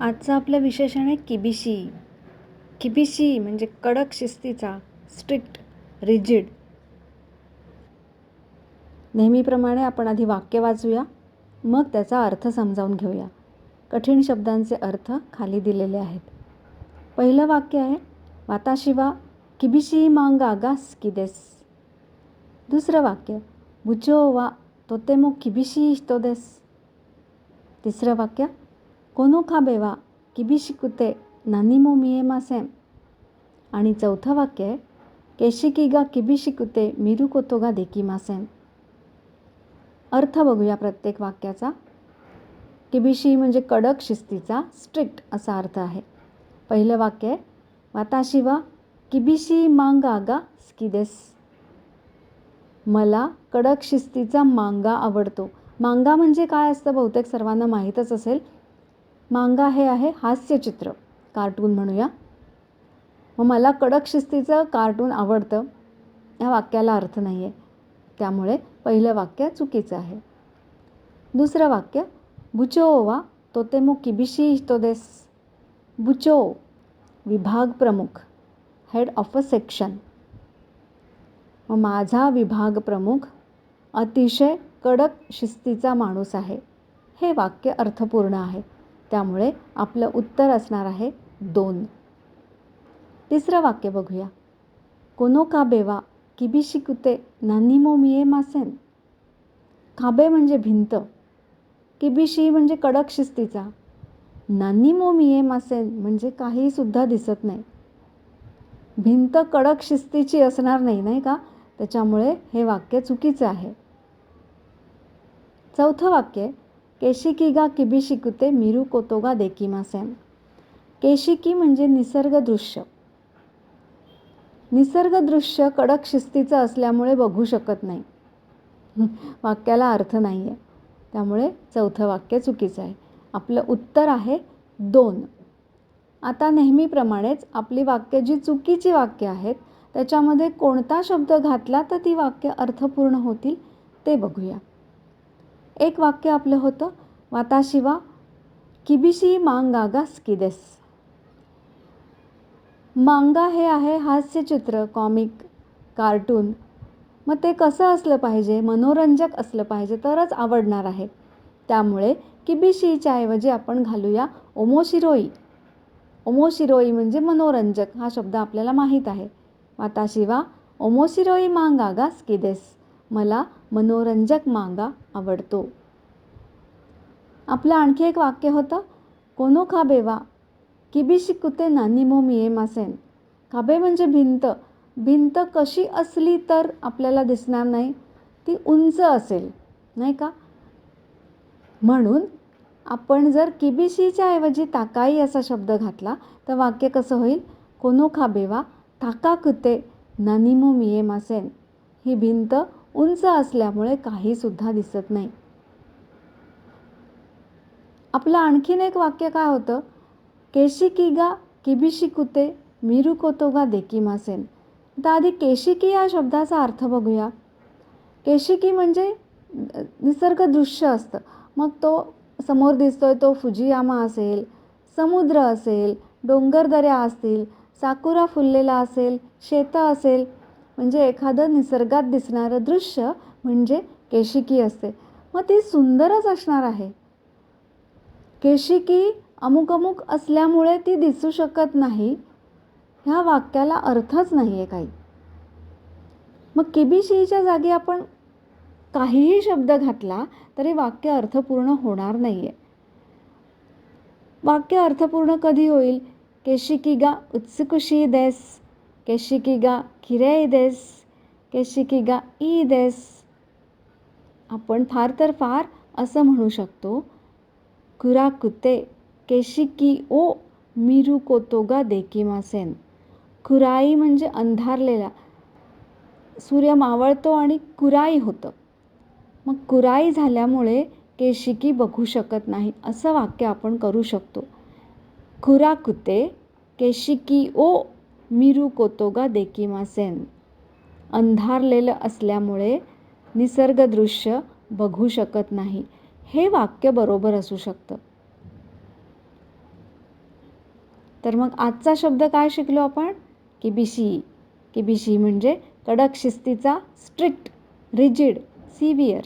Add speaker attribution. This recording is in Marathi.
Speaker 1: आजचा आपलं विशेषण आहे किबिशी. किबिशी म्हणजे कडक शिस्तीचा स्ट्रिक्ट रिजिड. नेहमीप्रमाणे आपण आधी वाक्य वाचूया मग त्याचा अर्थ समजावून घेऊया. कठीण शब्दांचे अर्थ खाली दिलेले आहेत. पहिलं वाक्य आहे वाताशिवा किबिशी मांगा गास किदेस दुसरं वाक्य बुचो वा तोतेमो किबिशी देस तिसरं वाक्य कोनो आणि चौथं वाक्य आहे कोतोगा अर्थ बघूया प्रत्येक वाक्याचा. किबिशी म्हणजे कडक शिस्तीचा स्ट्रिक्ट असा अर्थ आहे. पहिलं वाक्य आहे वाताशिवा किबिशी मांगा गा स्किदेस. मला कडक शिस्तीचा मांगा आवडतो. मांगा म्हणजे काय असतं? बहुतेक सर्वांना माहीतच असेल मांगा हे आहे हास्यचित्र कार्टून म्हणूया. मग मला कडक शिस्तीचं कार्टून आवडतं. या वाक्याला अर्थ नाही आहे त्यामुळे पहिलं वाक्य चुकीचं आहे. दुसरं वाक्य बुचो वा मु किबिशी देस. बुचो विभाग प्रमुख हेड ऑफ अ सेक्शन मग माझा विभाग प्रमुख अतिशय कडक शिस्तीचा माणूस आहे. हे वाक्य अर्थपूर्ण आहे. त्यामुळे आपलं उत्तर असणार आहे दोन. तिसरं वाक्य बघूया. कोनो काबेवा किबिशी कुते नानिमो मिये मासेन. काबे म्हणजे भिंत किबिशी म्हणजे कडक शिस्तीचा. नानिमो मिये मासेन म्हणजे काहीसुद्धा दिसत नाही. भिंत कडक शिस्तीची असणार नाही नाही का? त्याच्यामुळे हे वाक्य चुकीचं आहे. चौथं वाक्य केशिकीगा किबिशिकुते मिरू कोतोगा देकिमासेन केशिकी म्हणजे निसर्गदृश्य निसर्गदृश्य कडक शिस्तीचं असल्यामुळे बघू शकत नाही. वाक्याला अर्थ नाही आहे त्यामुळे चौथं वाक्य चुकीचं आहे. आपलं उत्तर आहे दोन. आता नेहमीप्रमाणेच आपली वाक्य जी चुकीची वाक्य आहेत त्याच्यामध्ये कोणता शब्द घातला तर ती वाक्य अर्थपूर्ण होतील ते बघूया. एक वाक्य आपलं होतं वाताशिवा किबिशी मांगागा स्किदेस. मांगा हे आहे हास्यचित्र कॉमिक कार्टून. मग ते कसं असलं पाहिजे? मनोरंजक असलं पाहिजे तरच आवडणार आहे. त्यामुळे किबिशीच्या ऐवजी आपण घालूया ओमोशिरोई. ओमोशिरोई म्हणजे मनोरंजक हा शब्द आपल्याला माहीत आहे. वाताशिवा ओमोशिरोई मांगागा स्किदेस. मला मनोरंजक मांगा आवडतो. आपलं आणखी एक वाक्य होतं कोनो खाबेवा किबिशी कुते नानिमो मिये मासेन. खाबे म्हणजे भिंत. भिंत कशी असली तर आपल्याला दिसणार नाही ती उंच असेल नाही का? म्हणून आपण जर किबिशीच्या ऐवजी ताकाई असा शब्द घातला तर वाक्य कसं होईल? कोनो खाबेवा ताका कुते नानिमो मिये मासेन. ही भिंत उंच असल्यामुळे काहीसुद्धा दिसत नाही. आपलं आणखीन एक वाक्य काय होतं? केशिकीगा किबिशिकुते मिरुकोतोगा कोतोगा देकिमासेन. तर आधी केशिकी या शब्दाचा अर्थ बघूया. केशिकी म्हणजे निसर्ग दृश्य असतं. मग तो समोर दिसतोय तो फुजियामा असेल समुद्र असेल डोंगरदऱ्या असतील साकुरा फुललेला असेल शेतं असेल म्हणजे एखादं निसर्गात दिसणारं दृश्य म्हणजे केशिकी असते. मग ती सुंदरच असणार आहे. केशिकी अमुक अमुक असल्यामुळे ती दिसू शकत नाही. ह्या वाक्याला अर्थच नाही आहे काही. मग किबीशीच्या जागी आपण काहीही शब्द घातला तरी वाक्य अर्थपूर्ण होणार नाही आहे वाक्य अर्थपूर्ण कधी होईल? केशिकी गा उत्सुकुशी देस केशिकीगा देस केशिकीगा ई देस आपण फार तर फार असं म्हणू शकतो. कुराकुते केशिकी ओ मिरू कोतोगा देकिमासेन कुराई म्हणजे अंधारलेला. सूर्य मावळतो आणि कुराई होतं. मग कुराई झाल्यामुळे केशिकी बघू शकत नाही असं वाक्य आपण करू शकतो. कुराकुते केशिकी ओ मिरू कोतोगा देकिमासेन. अंधारलेलं असल्यामुळे निसर्गदृश्य बघू शकत नाही. हे वाक्य बरोबर असू शकतं. तर मग आजचा शब्द काय शिकलो आपण? किबिशी किबिशी म्हणजे कडक शिस्तीचा स्ट्रिक्ट रिजिड सिव्हिअर.